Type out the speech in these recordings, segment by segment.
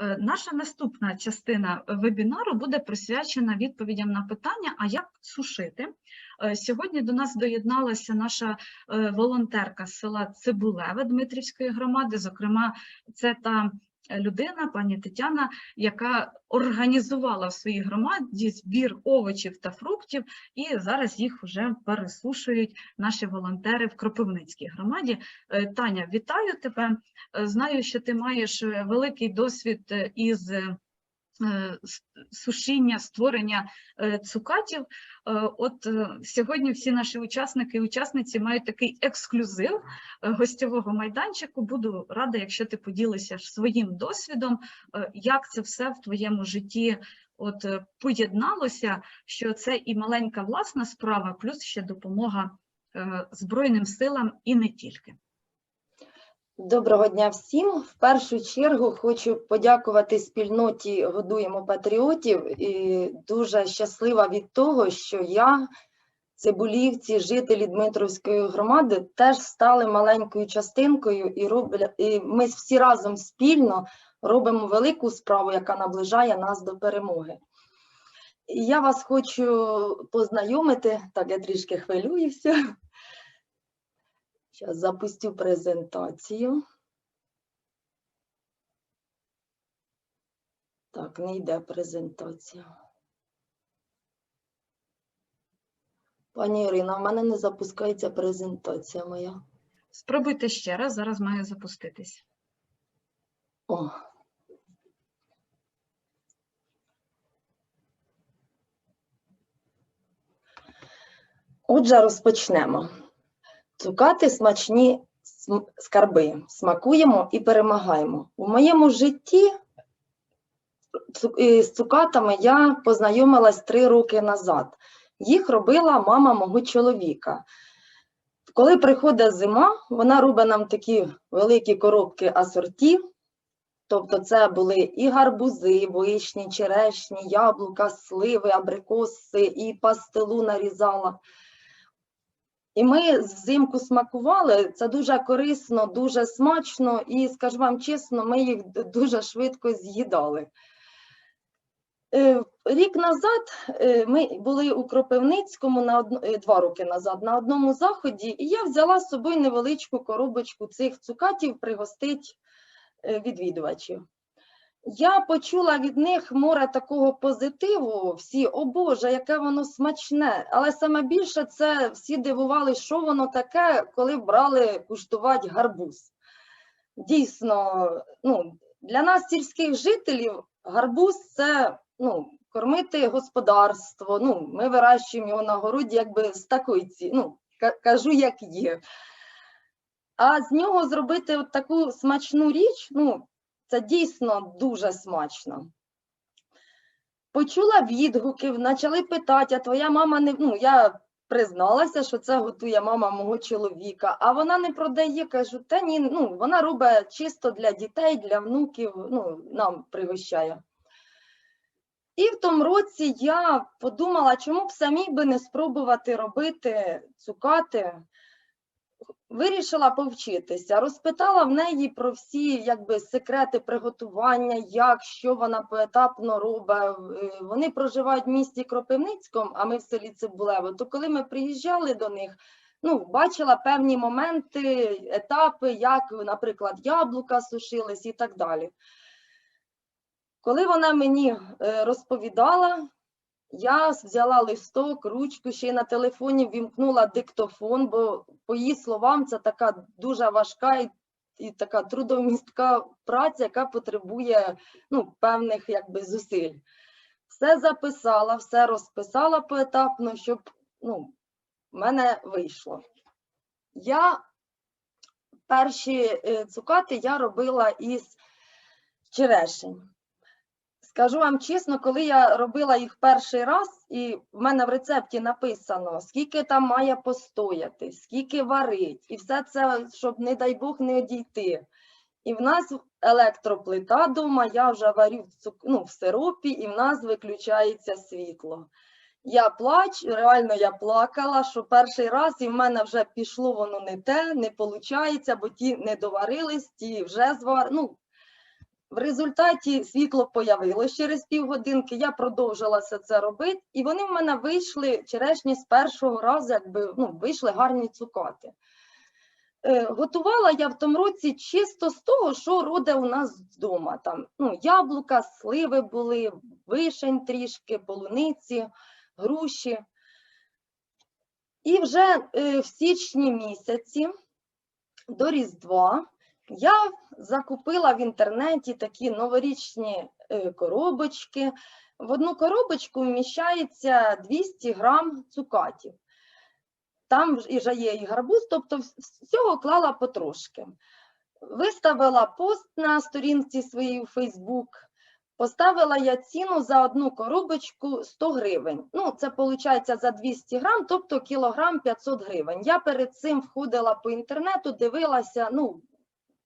Е, Наша наступна частина вебінару буде присвячена відповідям на питання, а як сушити. Е, Сьогодні до нас доєдналася наша е, волонтерка з села Цибулеве Дмитрівської громади. Зокрема, це та людина, пані Тетяна, яка організувала в своїй громаді збір овочів та фруктів, і зараз їх вже пересушують наші волонтери в Кропивницькій громаді. Е, Таня, вітаю тебе. Е, Знаю, що ти маєш е, великий досвід із сушіння, створення е, цукатів. Е, От е, сьогодні всі наші учасники і учасниці мають такий ексклюзив е, гостьового майданчику. Буду рада, якщо ти поділишся своїм досвідом, е, як це все в твоєму житті от е, поєдналося, що це і маленька власна справа, плюс ще допомога е, Збройним силам і не тільки. Доброго дня всім. В першу чергу хочу подякувати спільноті Годуємо патріотів і дуже щаслива від того, що я, цибулівці, жителі Дмитровської громади, теж стали маленькою частинкою, і, робля, і ми всі разом спільно робимо велику справу, яка наближає нас до перемоги. І я вас хочу познайомити, так я трішки хвилююся. Зараз запустю презентацію. Так, не йде презентація. Пані Ірина, в мене не запускається презентація моя. Спробуйте ще раз, зараз має запуститись. О. Отже, розпочнемо. Цукати смачні скарби. Смакуємо і перемагаємо. У моєму житті з цукатами я познайомилась три роки назад. Їх робила мама мого чоловіка. Коли приходить зима, вона робить нам такі великі коробки асорті. Тобто це були і гарбузи, вишні, черешні, яблука, сливи, абрикоси, і пастилу нарізала. І ми взимку смакували, це дуже корисно, дуже смачно, і, скажу вам чесно, ми їх дуже швидко з'їдали. Е, Рік назад е, ми були у Кропивницькому на одно, е, два роки назад на одному заході, і я взяла з собою невеличку коробочку цих цукатів пригостить відвідувачів. Я почула від них море такого позитиву. Всі, о Боже, яке воно смачне. Але саме більше це всі дивували, що воно таке, коли брали куштувати гарбуз. Дійсно, ну, для нас, сільських жителів, гарбуз це ну, кормити господарство. Ну, ми вирощуємо його на городі, якби з такої ці, ну, кажу, як є. А з нього зробити от таку смачну річ, ну, це дійсно дуже смачно. Почула відгуки, почали питати, а твоя мама не. Ну, я призналася, що це готує мама мого чоловіка, а вона не продає. Кажу, та ні, ну, вона робить чисто для дітей, для внуків, ну, нам пригощає. І в тому році я подумала, чому б самій би не спробувати робити цукати Вирішила повчитися, розпитала в неї про всі якби, секрети приготування, як, що вона поетапно робить. Е, Вони проживають в місті Кропивницькому, а ми в селі Цибулево. То коли ми приїжджали до них, ну, бачила певні моменти, етапи, як, наприклад, яблука сушились і так далі. Коли вона мені е, розповідала, я взяла листок, ручку, ще й на телефоні вімкнула диктофон, бо по її словам це така дуже важка і, і така трудомістка праця, яка потребує ну, певних якби, зусиль. Все записала, все розписала поетапно, щоб ну, в мене вийшло. Я перші е, цукати я робила із черешень. Скажу вам чесно, коли я робила їх перший раз, і в мене в рецепті написано, скільки там має постояти, скільки варить, і все це, щоб, не дай Бог, не одійти. І в нас електроплита вдома, я вже варю в, цук... ну, в сиропі, і в нас виключається світло. Я плач, реально я плакала, що перший раз і в мене вже пішло воно не те, не виходить, бо ті не доварились, ті вже звар... ну, в результаті світло появилось через півгодинки, я продовжила це робити, і вони в мене вийшли черешні з першого разу, якби ну, вийшли гарні цукати. Е, Готувала я в тому році чисто з того, що роде у нас вдома. Там, ну, яблука, сливи були, вишень трішки, полуниці, груші. І вже е, в січні місяці до Різдва я закупила в інтернеті такі новорічні е, коробочки. В одну коробочку вміщається 200 грам цукатів. Там вже є і гарбуз, тобто всього клала потрошки. Виставила пост на сторінці своїй у Фейсбук. Поставила я ціну за одну коробочку 100 гривень. Ну, це виходить за 200 грам, тобто кілограм 500 гривень. Я перед цим входила по інтернету, дивилася, ну,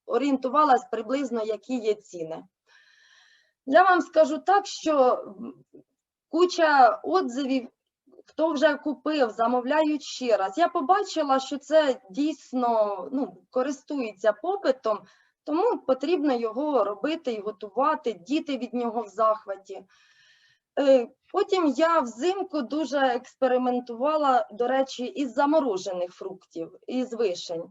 орієнтувалась приблизно, які є ціни. Я вам скажу так, що куча отзивів, хто вже купив, замовляють ще раз. Я побачила, що це дійсно ну, користується попитом, тому потрібно його робити і готувати, діти від нього в захваті. Е, Потім я взимку дуже експериментувала, до речі, із заморожених фруктів, із вишень.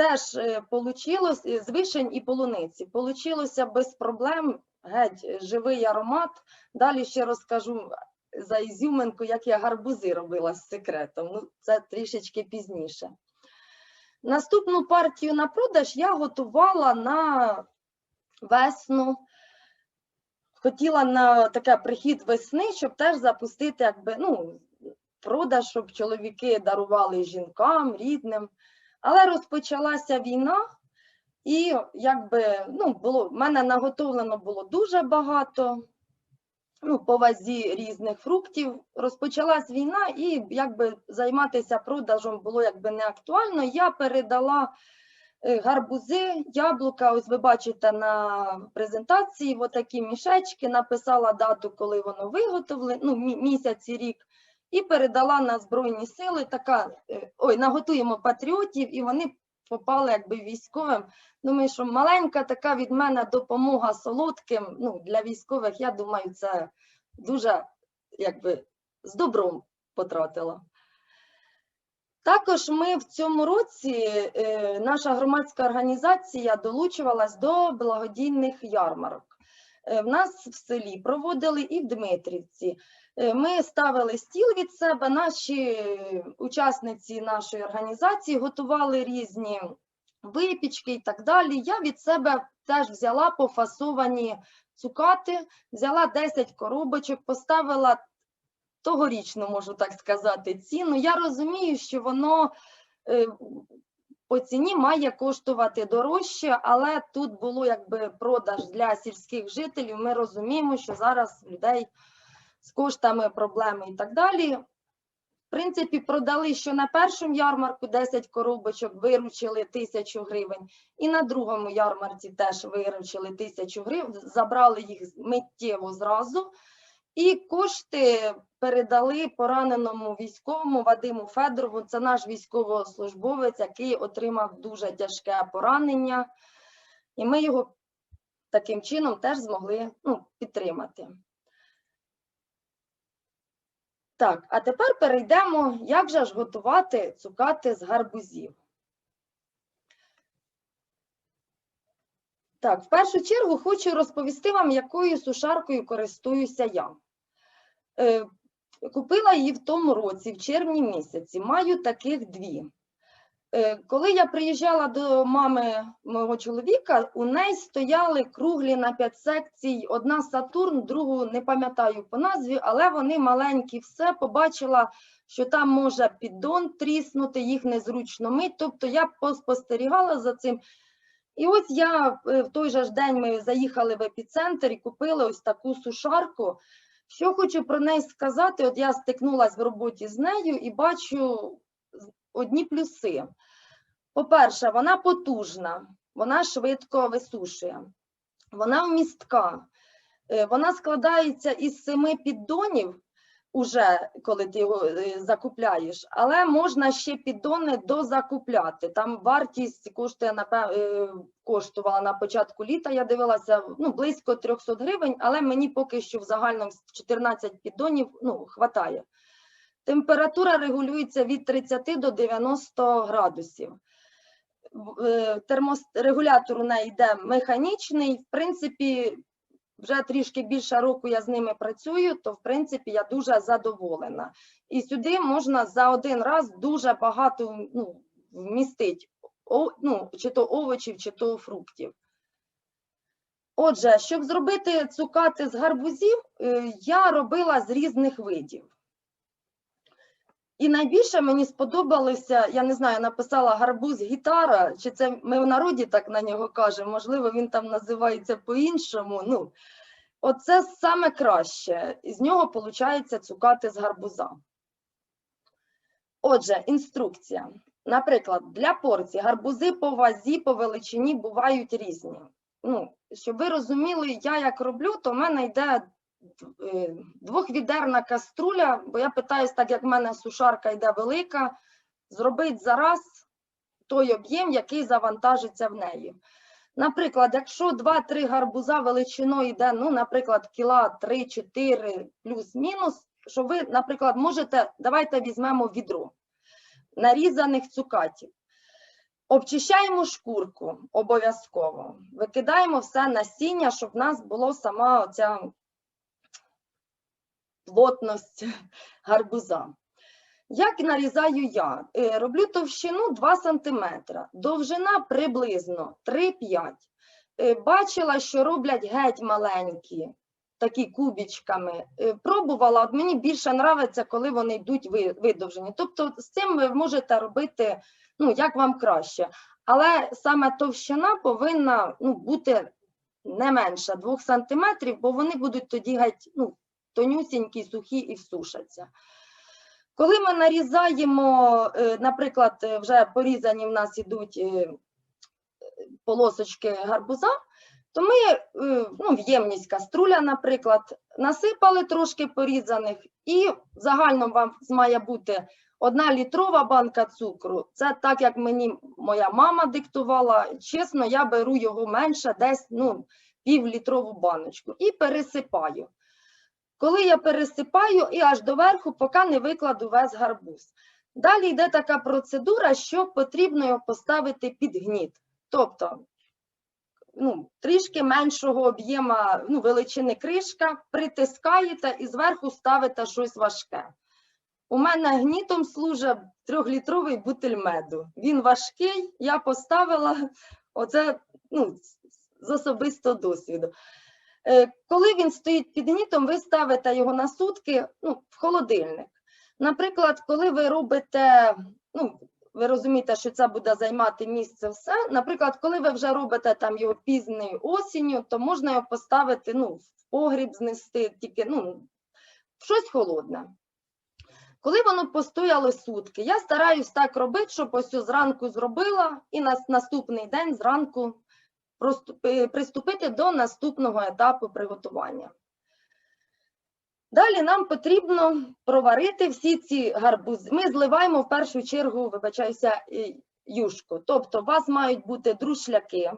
Теж е, получилось е, з вишень і полуниці. Получилося без проблем, геть е, живий аромат. Далі ще розкажу за ізюминку, як я гарбузи робила з секретом. Ну, це трішечки пізніше. Наступну партію на продаж я готувала на весну. Хотіла на таке прихід весни, щоб теж запустити якби, ну, продаж, щоб чоловіки дарували жінкам, рідним. Але розпочалася війна, і якби, ну, було, в мене наготовлено було дуже багато ну, по вазі різних фруктів. Розпочалась війна, і якби займатися продажем було якби не актуально. Я передала е, гарбузи, яблука. Ось ви бачите на презентації отакі мішечки, написала дату, коли воно виготовлено, ну, мі- місяць і рік. І передала на Збройні сили, така, е, ой, наготуємо патріотів, і вони попали якби військовим. Думаю, що маленька така від мене допомога солодким ну, для військових, я думаю, це дуже якби з добром потратила. Також ми в цьому році, е, наша громадська організація долучувалась до благодійних ярмарок. Е, В нас в селі проводили і в Дмитрівці. Е, Ми ставили стіл від себе, наші учасниці нашої організації готували різні випічки і так далі. Я від себе теж взяла пофасовані цукати, взяла 10 коробочок, поставила тогорічну, можу так сказати, ціну. Я розумію, що воно е, по ціні має коштувати дорожче, але тут було якби продаж для сільських жителів. Ми розуміємо, що зараз людей з коштами проблеми і так далі. В принципі, продали, що на першому ярмарку 10 коробочок виручили тисячу гривень, і на другому ярмарці теж виручили тисячу гривень, забрали їх миттєво зразу. І кошти передали пораненому військовому Вадиму Федорову. Це наш військовослужбовець, який отримав дуже тяжке поранення. І ми його таким чином теж змогли ну, підтримати. Так, а тепер перейдемо, як же ж готувати цукати з гарбузів. Так, в першу чергу хочу розповісти вам, якою сушаркою користуюся я. Е, Купила її в тому році, в червні місяці. Маю таких дві. Е, Коли я приїжджала до мами мого чоловіка, у неї стояли круглі на 5 секцій, одна Сатурн, другу не пам'ятаю по назві, але вони маленькі, все побачила, що там може піддон тріснути, їх незручно мить. Тобто я поспостерігала за цим. І ось я е, в той же ж день ми заїхали в епіцентр і купили ось таку сушарку. Що хочу про неї сказати, от я стикнулася в роботі з нею і бачу одні плюси. По-перше, вона потужна, вона швидко висушує, вона вмістка, е, вона складається із семи піддонів, уже коли ти його е, закупляєш, але можна ще піддони дозакупляти. Там вартість коштує е, коштувала на початку літа. Я дивилася ну, близько 300 гривень, але мені поки що в загальному 14 піддонів ну, хватає. Температура регулюється від 30 до 90 градусів. Е, Термос... Регулятор у неї йде механічний. В принципі, вже трішки більше року я з ними працюю, то в принципі я дуже задоволена. І сюди можна за один раз дуже багато ну, вмістити, ну, чи то овочів, чи то фруктів. Отже, щоб зробити цукати з гарбузів, е, я робила з різних видів. І найбільше мені сподобалося, я не знаю, написала гарбуз гітара, чи це ми в народі так на нього кажемо, можливо, він там називається по-іншому. Ну, оце саме краще. З нього виходить цукати з гарбуза. Отже, інструкція. Наприклад, для порції гарбузи по вазі, по величині бувають різні. Ну, щоб ви розуміли, я як роблю, то в мене йде двохвідерна каструля, бо я питаюсь, так як в мене сушарка йде велика, зробити зараз той об'єм, який завантажиться в неї. Наприклад, якщо 2-3 гарбуза величиною йде, ну, наприклад, кіла 3-4 плюс-мінус, що ви, наприклад, можете, давайте візьмемо відро нарізаних цукатів. Обчищаємо шкурку обов'язково. Викидаємо все насіння, щоб в нас була сама оця плотність гарбуза. Як нарізаю я? Е, Роблю товщину 2 см, довжина приблизно 3-5. Е, Бачила, що роблять геть маленькі, такі кубічками. Е, Пробувала, от мені більше подобається, коли вони йдуть видовжені. Тобто з цим ви можете робити, ну, як вам краще. Але саме товщина повинна ну, бути не менше 2 см, бо вони будуть тоді геть ну, тонюсінькі, сухі і всушаться. Коли ми нарізаємо, е, наприклад, е, вже порізані в нас ідуть е, полосочки гарбуза, то ми ну, в каструля, наприклад, насипали трошки порізаних, і загально вам має бути одна літрова банка цукру. Це так, як мені моя мама диктувала. Чесно, я беру його менше, десь ну, півлітрову баночку і пересипаю. Коли я пересипаю і аж до верху, поки не викладу весь гарбуз. Далі йде така процедура, що потрібно його поставити під гніт. Тобто ну, трішки меншого об'єма ну, величини кришка, притискаєте і зверху ставите щось важке. У мене гнітом служить трьохлітровий бутиль меду. Він важкий, я поставила оце ну, з особистого досвіду. Е, Коли він стоїть під гнітом, ви ставите його на сутки ну, в холодильник. Наприклад, коли ви робите, ну, ви розумієте, що це буде займати місце все. Наприклад, коли ви вже робите там його пізньою осінню, то можна його поставити ну, в погріб знести, тільки ну, щось холодне. Коли воно постояло сутки, я стараюсь так робити, щоб ось зранку зробила і на наступний день зранку приступити до наступного етапу приготування. Далі нам потрібно проварити всі ці гарбузи. Ми зливаємо в першу чергу, вибачаюся, е, юшку. Тобто у вас мають бути друшляки.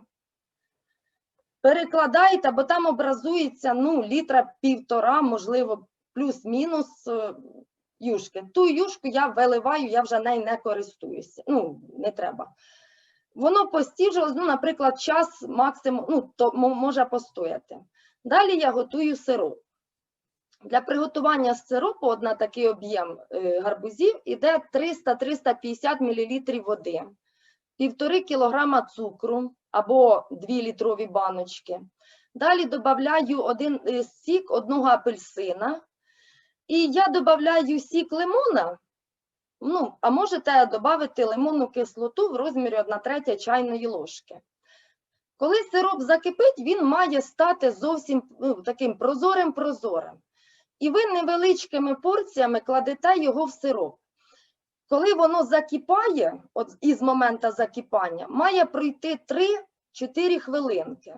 Перекладаєте, бо там образується ну, літра півтора, можливо, плюс-мінус е, юшки. Ту юшку я виливаю, я вже нею не користуюся. Ну, не треба. Воно постіжилось, ну, наприклад, час максимум, ну, то може постояти. Далі я готую сироп. Для приготування сиропу на такий об'єм е, гарбузів іде 300-350 мл води, 1,5 кг цукру або 2 літрові баночки. Далі додаю один е, сік одного апельсина. І я додаю сік лимона, ну, а можете додати лимонну кислоту в розмірі 1 третя чайної ложки. Коли сироп закипить, він має стати зовсім ну, таким прозорим-прозорим. І ви невеличкими порціями кладете його в сироп. Коли воно закипає, от із моменту закипання, має пройти 3-4 хвилинки.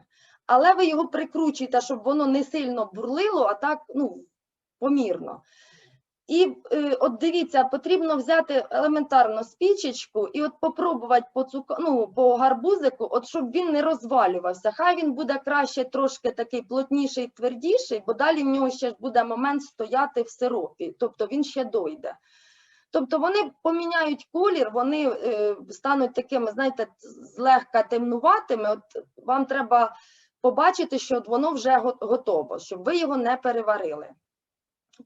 Але ви його прикручуєте, щоб воно не сильно бурлило, а так ну, помірно. І е, от дивіться, потрібно взяти елементарно спічечку і от попробувати по, цука... ну, по гарбузику, от щоб він не розвалювався. Хай він буде краще трошки такий плотніший, твердіший, бо далі в нього ще буде момент стояти в сиропі, тобто він ще дойде. Тобто вони поміняють колір, вони е, стануть такими, знаєте, злегка темнуватими. От вам треба побачити, що воно вже го- готово, щоб ви його не переварили.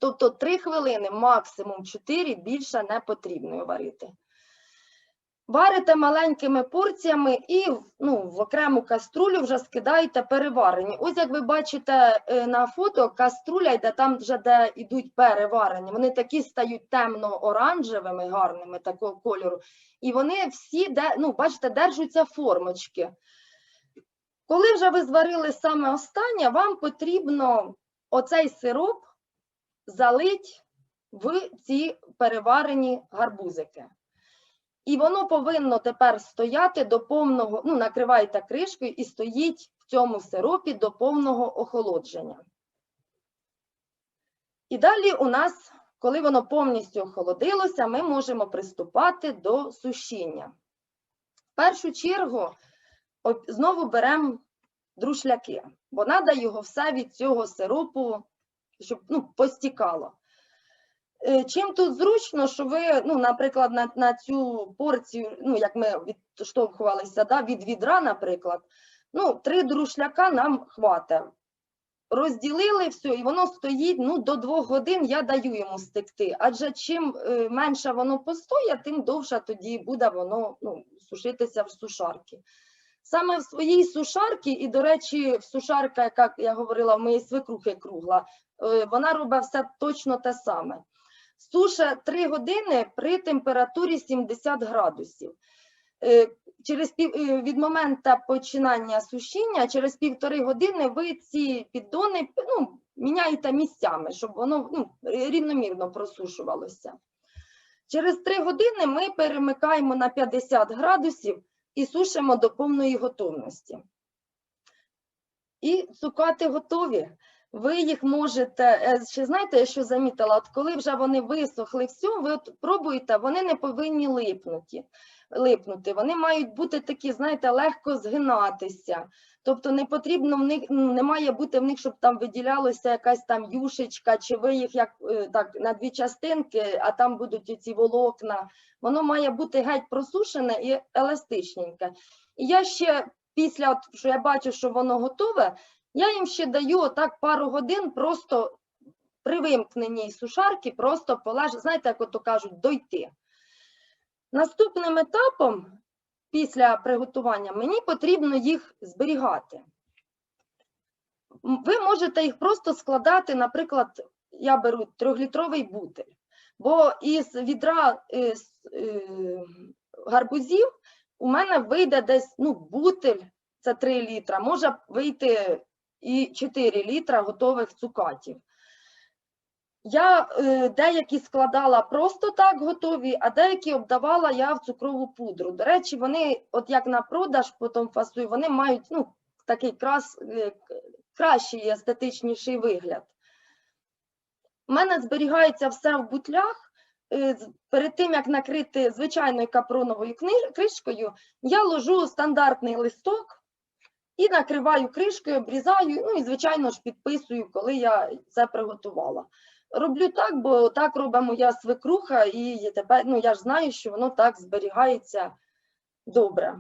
Тобто 3 хвилини, максимум 4, більше не потрібно варити. Варите маленькими порціями і ну, в окрему каструлю вже скидаєте переварені. Ось як ви бачите е, на фото, каструля йде там, вже де йдуть переварені. Вони такі стають темно-оранжевими, гарними такого кольору. І вони всі, ну, бачите, держаться формочки. Коли вже ви зварили саме останнє, вам потрібно оцей сироп залить в ці переварені гарбузики. І воно повинно тепер стояти до повного, ну, накривайте кришкою і стоїть в цьому сиропі до повного охолодження. І далі у нас, коли воно повністю охолодилося, ми можемо приступати до сушіння. В першу чергу знову беремо друшляки, бо треба його все від цього сиропу, щоб ну, постікало. Е, Чим тут зручно, що ви, ну, наприклад, на, на цю порцію, ну, як ми відштовхувалися да, від відра, наприклад, ну, три друшляка нам хватить. Розділили все, і воно стоїть ну, до двох годин, я даю йому стекти. Адже чим е, менше воно постоє, тим довше тоді буде воно ну, сушитися в сушарці. Саме в своїй сушарці, і, до речі, в сушарка, яка я говорила, в моїй свекрухи кругла, вона робить все точно те саме. Суша 3 години при температурі 70 градусів. Е, Через пів, е, від моменту починання сушіння, через півтори години ви ці піддони ну, міняєте місцями, щоб воно ну, рівномірно просушувалося. Через 3 години ми перемикаємо на 50 градусів і сушимо до повної готовності. І цукати готові. Ви їх можете, е, ще знаєте, я що замітила, от коли вже вони висохли, все, ви от пробуєте, вони не повинні липнути, липнути. Вони мають бути такі, знаєте, легко згинатися. Тобто не потрібно в них, ну, не має бути в них, щоб там виділялося якась там юшечка, чи ви їх як е, так на дві частинки, а там будуть ці волокна. Воно має бути геть просушене і еластичненьке. І я ще після, що я бачу, що воно готове, я їм ще даю отак пару годин просто при вимкненні сушарки, просто полеж, знаєте, як ото кажуть, дойти. Наступним етапом після приготування мені потрібно їх зберігати. Ви можете їх просто складати, наприклад, я беру трьохлітровий бутиль, бо із відра е, с- е, гарбузів у мене вийде десь ну, бутиль, це 3 літра, може вийти і 4 літра готових цукатів. Я е, деякі складала просто так готові, а деякі обдавала я в цукрову пудру. До речі, вони, от як на продаж, потім фасую, вони мають ну, такий крас, е, кращий естетичніший вигляд. У мене зберігається все в бутлях. Е, Перед тим, як накрити звичайною капроновою кришкою, я ложу стандартний листок і накриваю кришкою, обрізаю, ну і, звичайно ж, підписую, коли я це приготувала. Роблю так, бо так робить моя свекруха, і тепер ну, я ж знаю, що воно так зберігається добре.